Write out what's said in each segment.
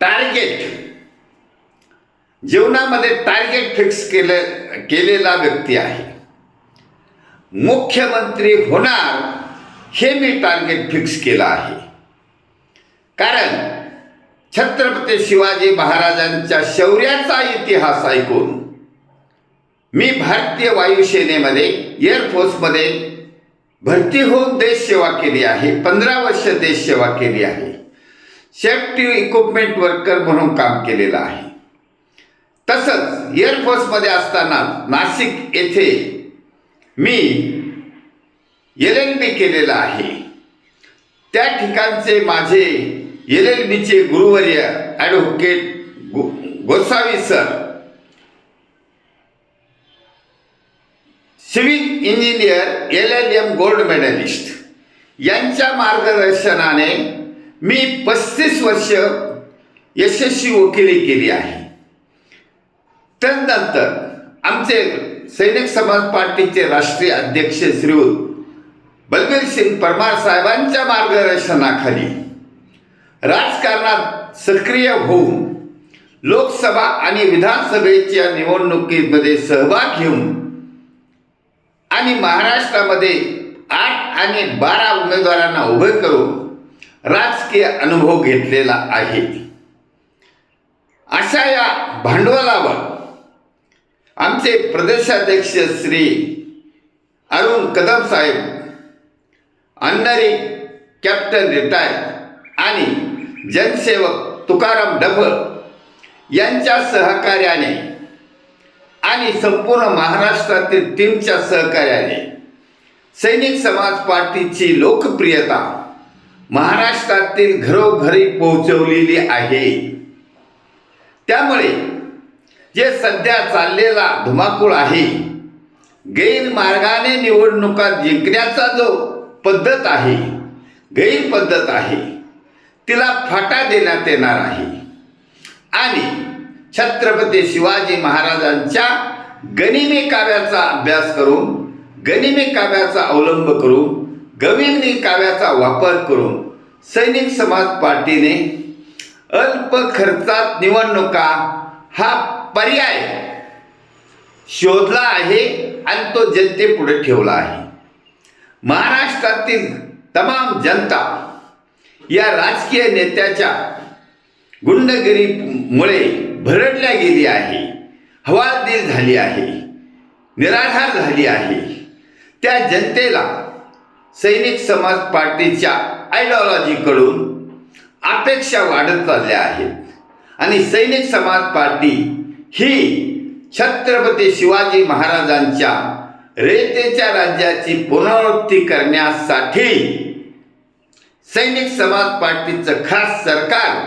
Target जीवनामध्ये target fix केले केलेला व्यक्ती आहे. मुख्यमंत्री होणार हे मी टार्गेट फिक्स केलं आहे. कारण छत्रपती शिवाजी महाराजांच्या शौर्याचा इतिहास ऐकून मी भारतीय वायुसेनेमध्ये एअरफोर्समध्ये भरती होऊन देश सेवा केली आहे पंधरा वर्ष देश सेवा केली आहे. सेफ्टी इक्विपमेंट वर्कर म्हणून काम केलेलं आहे. तसंच एअरफोर्समध्ये असताना नाशिक येथे मी एल एल बी केलेलं आहे. त्या ठिकाणचे माझे एल एल बीचे गुरुवर्य ॲडव्होकेट गो Gosavi sir civil engineer L L M gold medalist यांच्या मार्गदर्शनाने मी पस्तीस वर्ष यशस्वी वकिली केली आहे. त्यानंतर आमचे सैनिक समाज पार्टीचे राष्ट्रीय अध्यक्ष श्री बलबीर सिंग परमार साहेबांच्या मार्गदर्शनाखाली राजकारणात सक्रिय होऊन लोकसभा आणि विधानसभेच्या निवडणुकीमध्ये सहभाग घेऊन आणि महाराष्ट्रामध्ये आठ आणि बारा उमेदवारांना उभे करून राजकीय अनुभव घेतलेला आहे. अशा या भांडवलावर आमचे प्रदेशाध्यक्ष Shri Arun Kadam Saheb honorary captain retire आणि जनसेवक तुकाराम डफळ यांच्या सहकार्याने आणि संपूर्ण महाराष्ट्रातील टीमच्या सहकार्याने सैनिक समाज पार्टीची लोकप्रियता महाराष्ट्रातील घरोघरी पोहोचवलेली आहे. त्यामुळे जे सध्या चाललेला धुमाकूळ आहे गैरमार्गाने निवडणुका जिंकण्याचा जो पद्धत आहे गैरपद्धत आहे तिला फाटा देण्यात येणार आहे. आणि छत्रपती शिवाजी महाराजांच्या गनिमी काव्याचा अभ्यास करून गनिमी काव्याचा अवलंब करून गविनी काव्याचा वापर करून सैनिक समाज पार्टीने अल्प खर्चात निवडणुका हा पर्याय शोधला आहे आणि तो जनतेपुढे ठेवला आहे. महाराष्ट्रातील तमाम जनता या राजकीय नेत्याच्या गुंडगिरीमुळे भरडल्या गेली आहे हवालदिल झाली आहे निराधार झाली आहे. त्या जनतेला सैनिक समाज पार्टीच्या आयडिओलॉजीकडून अपेक्षा वाढत चालल्या आहेत. आणि सैनिक समाज पार्टी ही छत्रपती शिवाजी महाराजांच्या रेतेच्या राज्याची पुनरावृत्ती करण्यासाठी सैनिक समाज पार्टीचं खास सरकार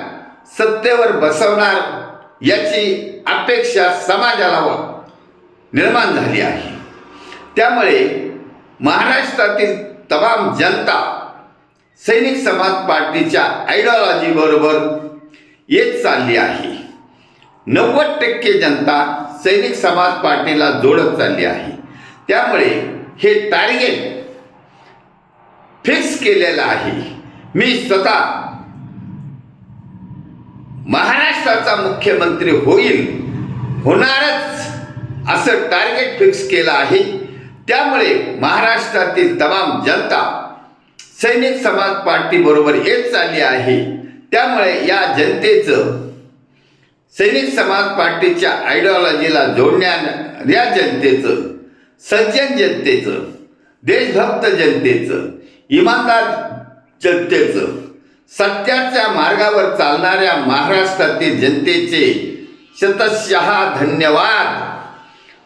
सत्तेवर बसवणार याची अपेक्षा समाजाला निर्माण झाली आहे. त्यामुळे महाराष्ट्रातील तमाम जनता सैनिक समाज पार्टीच्या आयडिओलॉजी बरोबर येत चालली आहे. नव्वद टक्के जनता सैनिक समाज पार्टीला जोडत चालली आहे. त्यामुळे हे टार्गेट फिक्स केलेलं आहे. मी स्वतः महाराष्ट्राचा मुख्यमंत्री होईल होणारच असं टार्गेट फिक्स केलं आहे. त्यामुळे महाराष्ट्रातील तमाम जनता सैनिक समाज पार्टी बरोबर येत चालली आहे. त्यामुळे या जनतेचं सैनिक समाज पार्टीच्या आयडिओलॉजीला या जनतेचं सज्जन जनतेचं देशभक्त जनतेचं इमानदार जनतेचं सत्याच्या मार्गावर चालणाऱ्या महाराष्ट्रातील जनतेचे शतशहा धन्यवाद.